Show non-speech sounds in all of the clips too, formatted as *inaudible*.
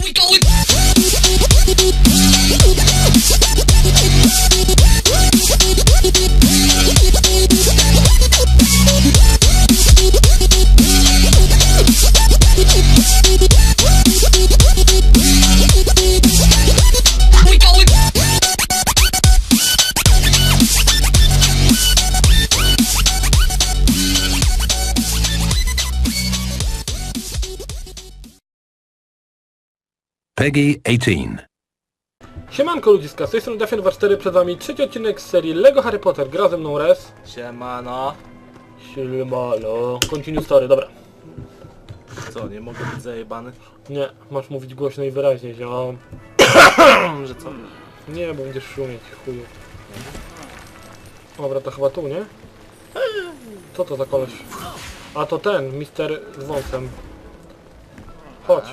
We muito. Peggy 18. Siemanko ludziska, z tej strony Dafian 4 przed wami trzeci odcinek z serii LEGO Harry Potter. Gra ze mną Res. Siemano. Siemalo. Continue story, dobra. Co, nie mogę być zajebany? Nie, masz mówić głośno i wyraźnie, ziom. *coughs* Że co? Nie, bo będziesz szumieć, chuju. Dobra, to chyba tu, nie? Co to za koleś? A to ten, mister z wąsem. Chodź.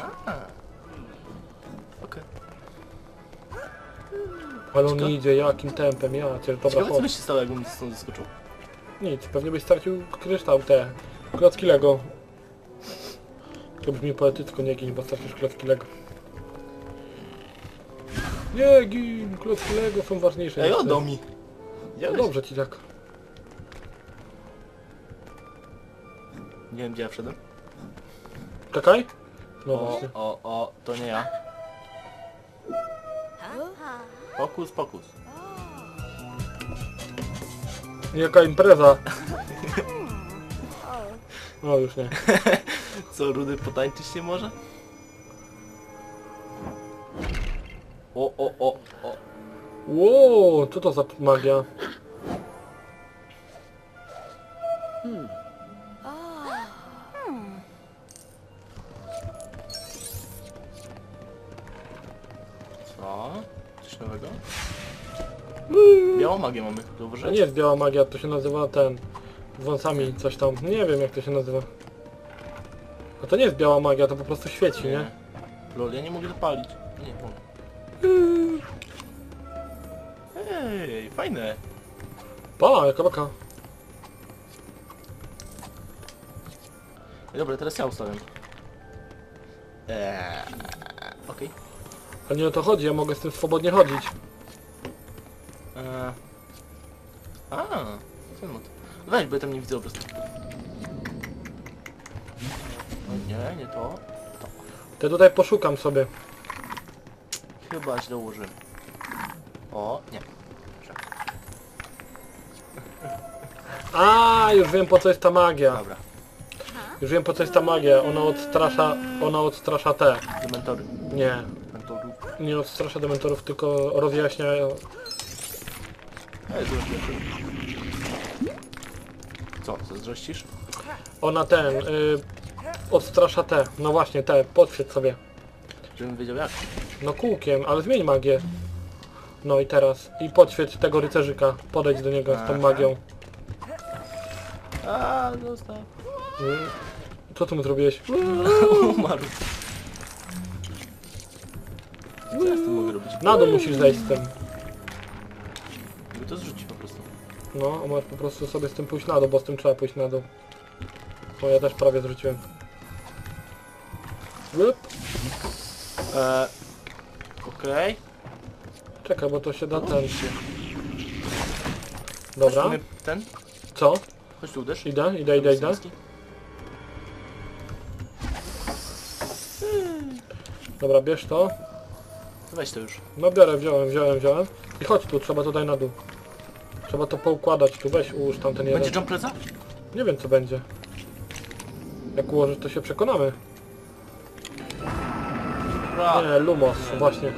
Ale on idzie, jakim tempem, ja cię, dobra, Ciekawe co by chodź. się stało jakbym stąd zaskoczył. Nic, pewnie byś stracił kryształ, te klocki Lego. To brzmi poetycko, nie gin, bo stracisz klocki Lego. Nie gin, klocki Lego są ważniejsze. Ej, niż ty. oddał mi. No dobrze ci tak. Nie wiem gdzie ja wszedłem. Czekaj. No O, właśnie. o, o, to nie ja. Pokus, pokus. Jaka impreza. No już nie. *laughs* Co, Rudy potańczyć nie może? O, o, o, o. Ło, co to za magia? Białą magię mamy, To zauważyłeś? nie jest biała magia, to się nazywa ten... Wąsami coś tam. Nie wiem jak to się nazywa. A to nie jest biała magia, to po prostu świeci, nie? Lol, ja nie mogę zapalić. Nie mogę. Ej, fajne. Pa, jaka baka. Ej, Dobra, teraz ja ustawiam. Eee, Okej. Ale nie o to chodzi, ja mogę z tym swobodnie chodzić. Eee. A, ten mod. Weź, bo ja tam nie widzę po prostu. O nie, nie to. To tutaj poszukam sobie. Chyba źle ułożyłem. O, nie. A, już wiem po co jest ta magia. Dobra, Już wiem po co jest ta magia. Ona odstrasza, ona odstrasza te. dementory. Nie, Dementorów. nie odstrasza dementorów, tylko rozjaśnia. Co, zazdrościsz? Ona ten, y, odstrasza te. No właśnie te, podświeć sobie. Żebym wiedział jak. No kółkiem, ale zmień magię. No i teraz. I podświeć tego rycerzyka. Podejdź do niego z tą magią. A, zostaw. Mm. Co ty mu zrobiłeś? *laughs* Umarł. Co ja z tym mogę robić? Na dół musisz zejść z tym. To zrzucić po prostu. No, a po prostu sobie z tym pójść na dół, bo z tym trzeba pójść na dół. O, ja też prawie zrzuciłem. Łyp. Eee, Okej. Czekaj, bo to się da ten. Chodź Dobra. tu Ten? Co? Chodź tu uderz. Idę, idę, idę, idę. Dobra, bierz to. Weź to już. No biorę, wziąłem, wziąłem, wziąłem. I chodź tu, trzeba tutaj na dół. Trzeba to poukładać tu, weź ułóż tamten jeden. Będzie jump pleca? Nie wiem co będzie. Jak ułożysz to się przekonamy. Bra. Nie, Lumos, właśnie.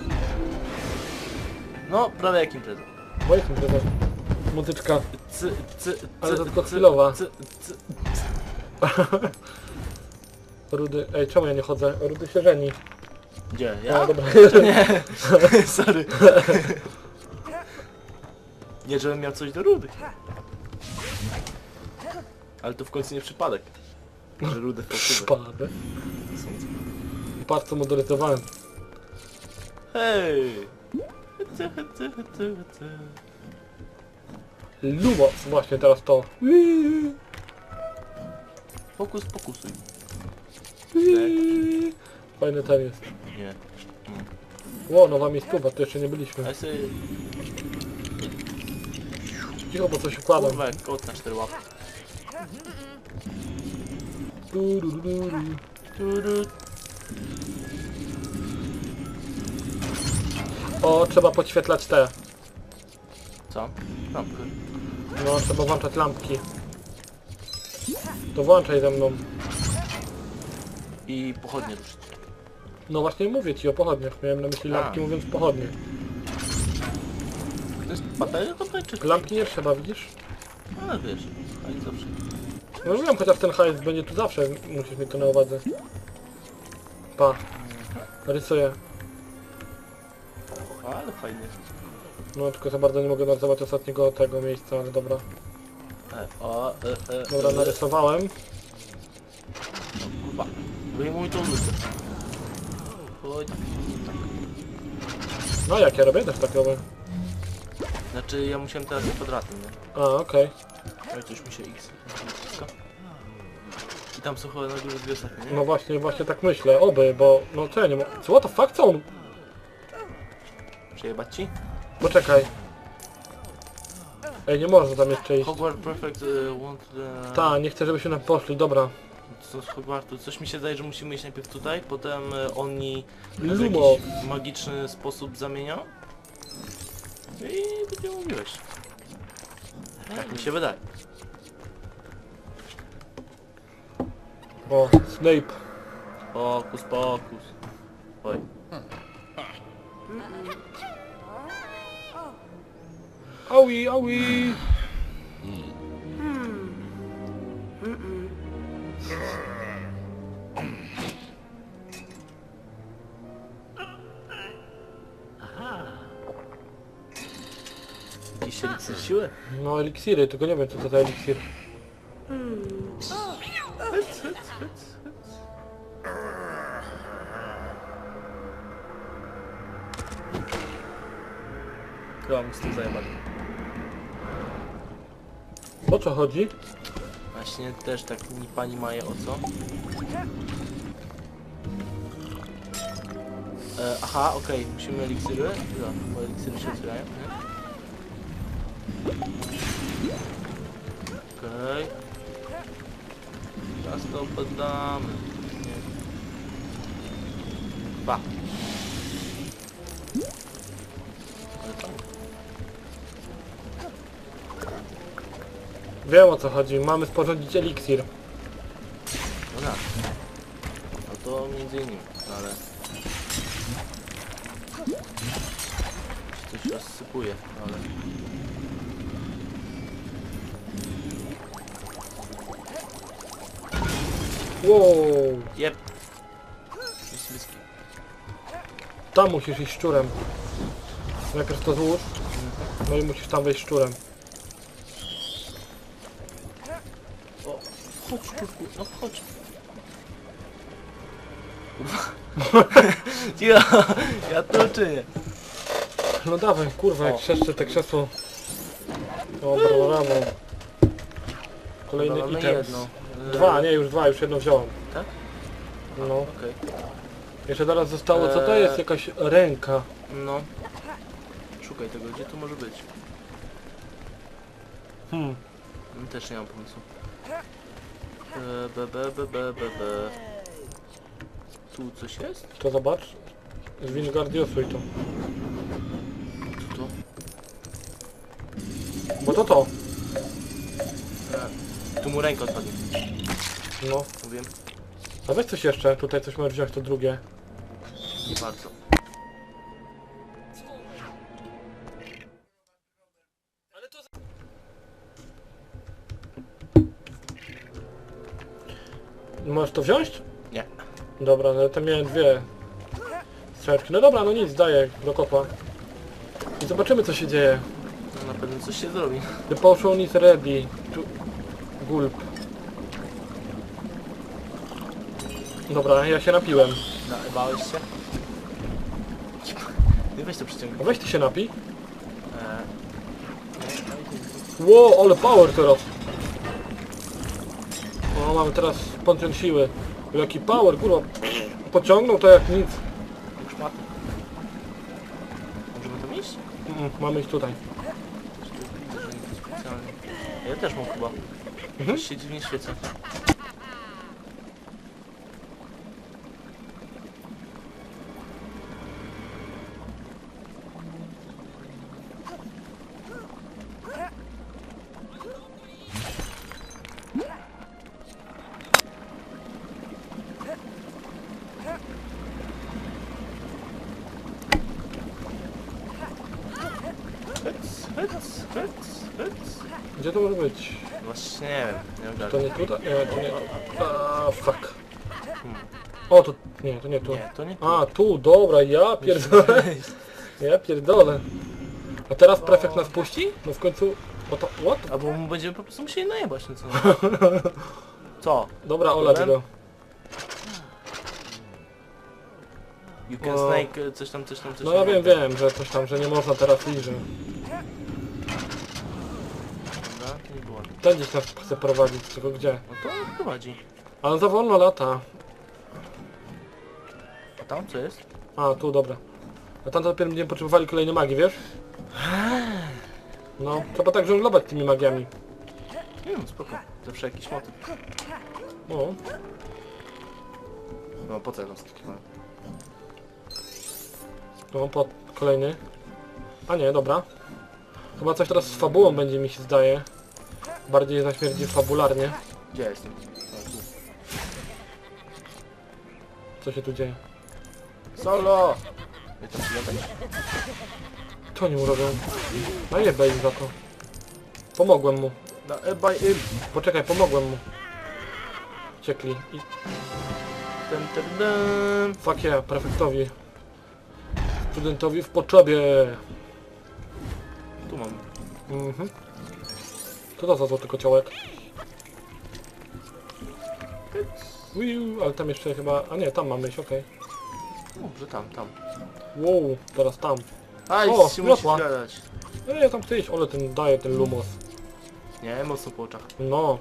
No, prawie jak impreza. Bo jest impreza. Muzyczka. Cy, cy, Ale to tylko cy, chwilowa. Cy, cy. *laughs* Rudy, ej, czemu ja nie chodzę? Rudy się żeni. Gdzie? A, Ja? dobra. *laughs* Nie. *laughs* Sorry. Nie, żebym miał coś do rudy. Ale to w końcu nie przypadek. Że rudy. Patrz co motoryzowałem. Hej! Ty, ty, ty, ty. Lumos, właśnie teraz to. Fokus, pokusuj. Fajny ten jest. Nie. Ło, nowa miejscowa, to jeszcze nie byliśmy. Ale sobie... Cicho, bo coś układam. Kurwa, jak kot na cztery łapy. Du, du, du, du, du. Turu. O, trzeba podświetlać te. Co? Lampkę. No, trzeba włączać lampki. To włączaj ze mną. I pochodnie ruszyć. No właśnie mówię ci o pochodniach. Miałem na myśli A. lampki mówiąc pochodnie. To jest bateria. Lampki nie trzeba, widzisz? Ale wiesz, ale zawsze. No wiem, chociaż ten hajs będzie tu zawsze, musisz mieć to na uwadze. Pa. Rysuję. Ale fajnie. No tylko za bardzo nie mogę narysować ostatniego tego miejsca, ale dobra. E, o, e, e, Dobra, e, narysowałem. Kurwa. Wyjmuj tą lutę. Chodź. No jak ja robię też tak robię. Znaczy ja musiałem teraz kwadratem, nie? A, okej. Ale coś mi się x. I tam są chyba na górze dwie ostatnie, nie? No właśnie, właśnie tak myślę. Oby, bo... No co ja nie mogę... Co, what the fuck, co on... Przejebać ci? Poczekaj. Ej, nie można tam jeszcze iść. Hogwarts Perfect uh, want the... Ta, nie chcę, żebyśmy tam poszli, dobra. Co z Hogwartu? Coś mi się zdaje, że musimy iść najpierw tutaj, potem e, oni w Lumo. jakiś magiczny sposób zamienią. Będziemy mówiłeś. Tak mi się wydaje. O, Snape. Pokus, pokus. Oj. Aui, aui. Siły? No eliksiry, tylko nie wiem co to za eliksir. Chyba mi z tym zajebać. O co chodzi? Właśnie też tak mi pani Maje o co? E, aha, okej, musimy eliksiry. No, bo eliksiry się otwierają, nie? Okej. Teraz to poddamy. Fajnie. Wiem o co chodzi, mamy sporządzić eliksir. No tak. No to między innymi, no ale... Coś rozsypuje, no ale... Wow, Jep! Jest bliski. tam musisz iść szczurem. Najpierw to złóż, no i musisz tam wejść szczurem. O, chodź kurku, no chodź. *laughs* ja, ja to czynię. No dawaj, kurwa, jak O. krzeszczę te krzesło. Dobra, brawo. Kolejny Dobra, mamy item. jedno. E, Dwa, nie, już dwa, już jedno wziąłem. Tak? No. Okej. Jeszcze teraz zostało, co to jest? Jakaś ręka. No. Szukaj tego, gdzie tu może być? Hmm. Mm, Też nie mam pomysłu. E, Be, be, be, be, be, be. Tu coś jest? To zobacz. Z Wingardiusu i to. Co to? Bo to to. E, tu mu ręka odpadnie. No. Mówię. A weź coś jeszcze, tutaj coś możesz wziąć, to drugie. Nie bardzo. Możesz to wziąć? Nie. Dobra, no to miałem dwie strzeczki. No dobra, no nic, daję do kopa. I zobaczymy co się dzieje. No na pewno coś się zrobi. The potion is ready. Tu... Gulp. Dobra, ja się napiłem. Bałeś się? Nie weź to przyciągnij. Weź ty się napij. Eee, Ło, ale power teraz. O, mamy teraz poncjon siły. Jaki power, kurwa. pociągnął to jak nic. Już ma. Możemy tam iść? Mm, mamy iść tutaj. Ja też mam chyba. Mhm. Się dziwnie świecę. Nie to nie tu. A, fuck. O, to... Nie, to nie tu. Nie, to nie tu. A, tu, dobra, ja pierdolę. Ja pierdolę. A teraz prefekt nas puści? No w końcu... O to... What? Albo mu będziemy po prostu musieli najebać, no co? *laughs* Co? Dobra, olać Problem? go. You can O. snake, e, coś tam, coś tam, coś No tam. ja wiem, wiem, że coś tam, że nie można teraz iść, że... Dobra, gdzieś nas chce prowadzić, tylko gdzie? No to prowadzi. Ale za wolno lata. A tam co jest? A, tu, dobra. A tam dopiero będziemy potrzebowali kolejnej magii, wiesz? No, trzeba tak żonglować tymi magiami. Nie wiem, spoko. Zawsze jakiś motyw. No, No po co ja tam skakiwałem? no, po kolejny. A nie, dobra. Chyba coś teraz z fabułą będzie mi się zdaje. Bardziej zaśmierdzi fabularnie. Gdzie jestem? Tu. Co się tu dzieje? Solo! Się latać. Co oni mu robią? No nie im za to. Pomogłem mu. Na e by im. Poczekaj, pomogłem mu. Ciekli. I Ten, ten, ten. fuck yeah, prefektowi. Studentowi w potrzebie. Tu mam. Mhm. Co to za złoty kociołek? Uiu, ale tam jeszcze chyba... A nie, tam mamy iść, okej. Dobrze, tam, tam. Wow, teraz tam. Aj, O, się musisz miotła. gadać. Ej, ja tam chcę iść, ale ten daje ten lumos. Nie, mocno po oczach. No,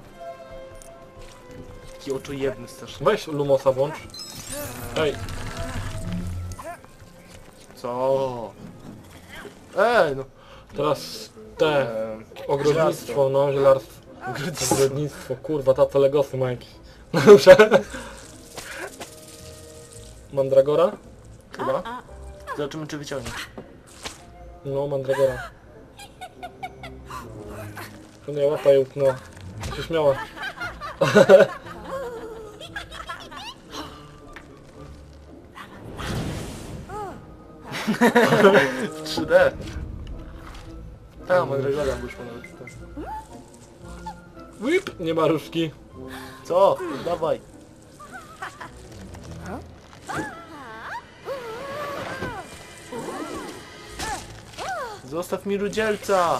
Taki oczojebny strasznie. weź lumosa włącz. Ej, Co? Ej, no. Teraz te... Ogrodnictwo, no, zielarstwo. Ogrodnictwo, kurwa, tato Legosy ma jakieś. *laughs* Dobrze. Mandragora? Chyba. Zobaczymy czy wyciągnie. No, Mandragora. To nie, łapa ją. To się śmiała. *laughs* W 3D. Ta, Mandragora wyszła nawet. tak. Whip! Nie ma różki. Co? Dawaj. Zostaw mi rudzielca! *laughs*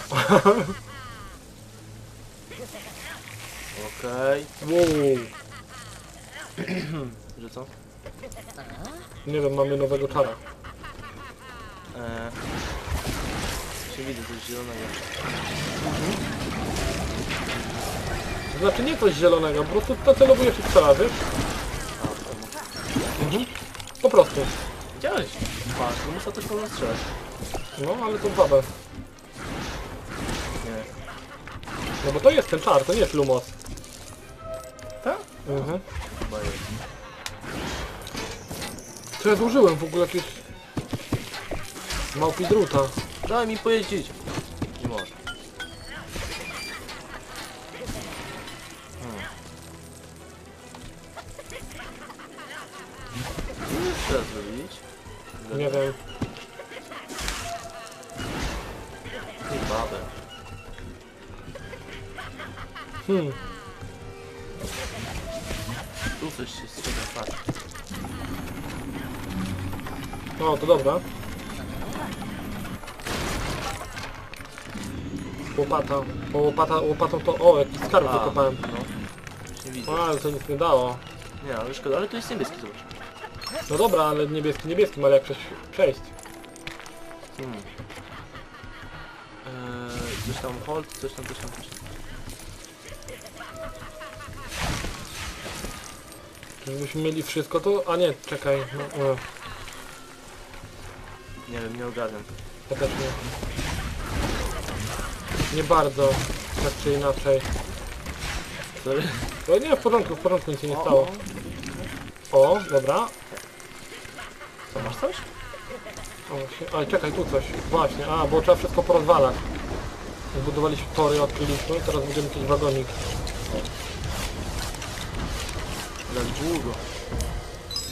Okej. Wow. *clears throat* Że co? Nie wiem, mamy nowego czara. Eee. Się widzę coś zielonego. To znaczy nie coś zielonego, po prostu nacelowujesz i strzela, wiesz? To Mhm. Po prostu. Widziałeś? Patrz, no muszę też można strzelać. No, ale to babę. Nie. No bo to jest ten czar, to nie jest lumos. Tak? Mhm. Chyba jest. Co ja zużyłem w ogóle jakieś... Małpi druta. Daj mi pojeździć. Nie może. Hmm. Co teraz zrobić? Nie wiem. Ty babę. Hmm. Tu coś się strzega, patrz. No, to dobra. Łopata. O, łopata, łopatą to... O, jakiś skarb A, wykopałem. No. Już nie widzę. O, ale to nic nie dało. Nie, ale szkoda, ale to jest niebieski, zobacz. No dobra, ale niebieski niebieskim, ale jak przejść... przejść. Hmm. Eee, coś tam hold, coś tam, coś tam, coś tam. Gdybyśmy mieli wszystko to... A nie, czekaj. No, no, Nie wiem, nie ogarniam. ja też nie. Nie bardzo. Tak czy inaczej. No nie, w porządku, w porządku, nic się nie stało. O, dobra. Co, masz coś? O, właśnie. Ale czekaj, tu coś. Właśnie, a, bo trzeba wszystko porozwalać. Zbudowaliśmy tory, odkryliśmy, teraz będziemy jakiś wagonik. Za długo.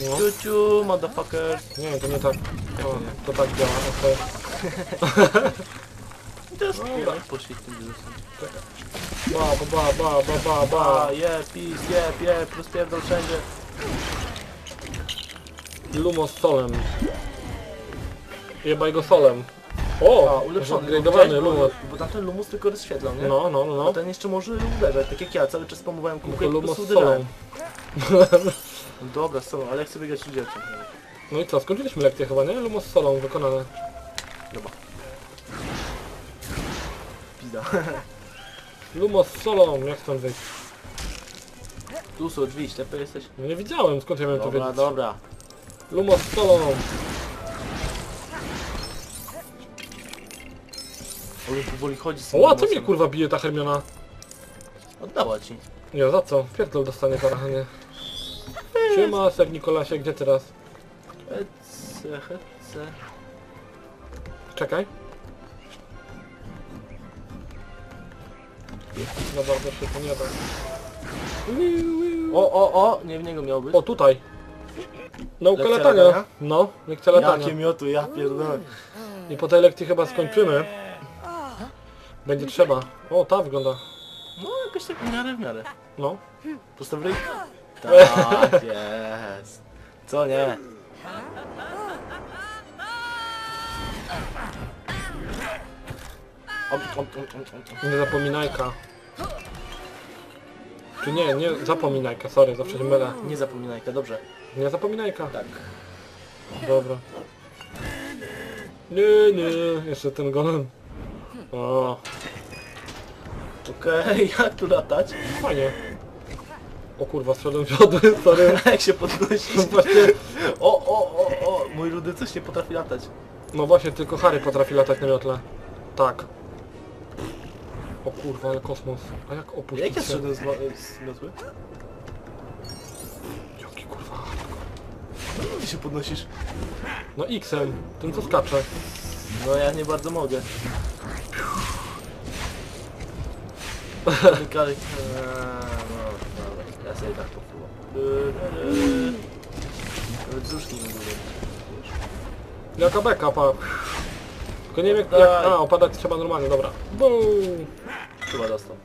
No. Ciuciu, motherfucker. Nie, to nie tak. O, to tak działa, okej. I *laughs* teraz Dobra. no, poszli tym wirusem. Ba, ba, ba, ba, ba, ba, ba. A, je, pis, je, je, rozpierdol wszędzie. Lumo z solem. Jebaj go solem. O, A, ulepszony. Upgrade'owany bo, Lumos. bo tamten Lumus tylko rozświetlał, nie? No, no, no, A no. ten jeszcze może uderzać, tak jak ja, cały czas spamowałem kółko i po Lumo prostu z solą. uderzałem. Dobra, z sobą, ale ja chcę biegać tu dziewczyn. No i co, skończyliśmy lekcję chyba, nie? Lumo z solą wykonane. Dobra. Pizda. *laughs* Lumo z solą, jak stąd wyjść? Tu są drzwi, ślepy jesteś? No nie widziałem, skąd ja miałem to Dobra, wiedzieć? dobra. Lumo z solą. On powoli chodzi z tym O, a co Lumosem. mnie kurwa bije ta Hermiona? Oddała ci. Nie, za co? Pierdol dostanie zaraz, a nie. Siema, ser Nikolasie, gdzie teraz? Hece, hece. Czekaj. Za bardzo się to nie da. O, o, o, nie w niego miał być. O, tutaj. Nauka Lekcja latania. latania? No, lekcja latania. Jakie miotu, ja pierdolę. I po tej lekcji chyba skończymy. Będzie trzeba. O, ta wygląda. No, jakoś tak w miarę, w miarę. No. Postaw ryj. Tak jest. Co nie? Om, om, om, om, om. Nie zapominajka. Czy nie, nie zapominajka, sorry, zawsze się mylę. Nie zapominajka, dobrze. Nie zapominajka. Tak. Dobra. Nie, nie, jeszcze ten golem. O, Okej, *laughs* jak tu latać? fajnie. O kurwa, strzedłem wiodły, *laughs* sorry. *laughs* Jak się podnosić? Właśnie, O, o, o, o, mój rudy coś nie potrafi latać. no właśnie, tylko Harry potrafi latać na miotle. Tak. O kurwa, ale kosmos. A jak opuścić Jak ja się? zszedłem z, mo- z miotły? Jaki kurwa. Ty się podnosisz? No X-em, tym co skacze. No ja nie bardzo mogę. Kalik, no dobra, ja sobie tak popływam. Nawet z łóżki nie mogę robić. Jaka beka, pa. Tylko nie wiem jak, jak... A, opadać trzeba normalnie, dobra. Boom. Chyba dostał.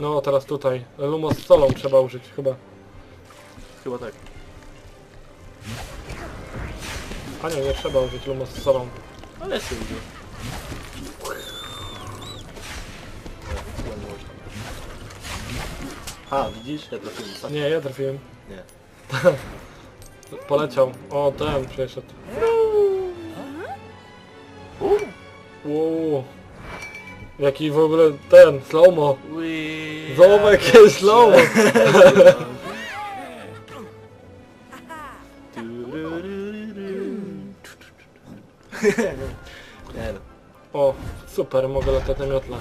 No teraz tutaj. Lumo z solą trzeba użyć, chyba. Chyba tak. A nie, nie trzeba użyć Lumo z solą. Ale sobie użył. Ha, widzisz? Ja trafiłem. Tak. Nie, ja trafiłem. Nie. *laughs* Poleciał. O, ten przeszedł. Wow. Jaki w ogóle ten, Zobacz jakie slowmo. Nie no. O, super, mogę latać na miotle.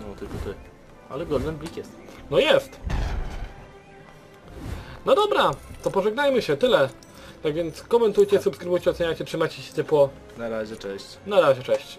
No tylko ty. Ale Golden Brick jest. No jest. No dobra, to pożegnajmy się, tyle. Tak więc komentujcie, subskrybujcie, oceniajcie, trzymajcie się ciepło. Na razie, cześć. Na razie, cześć.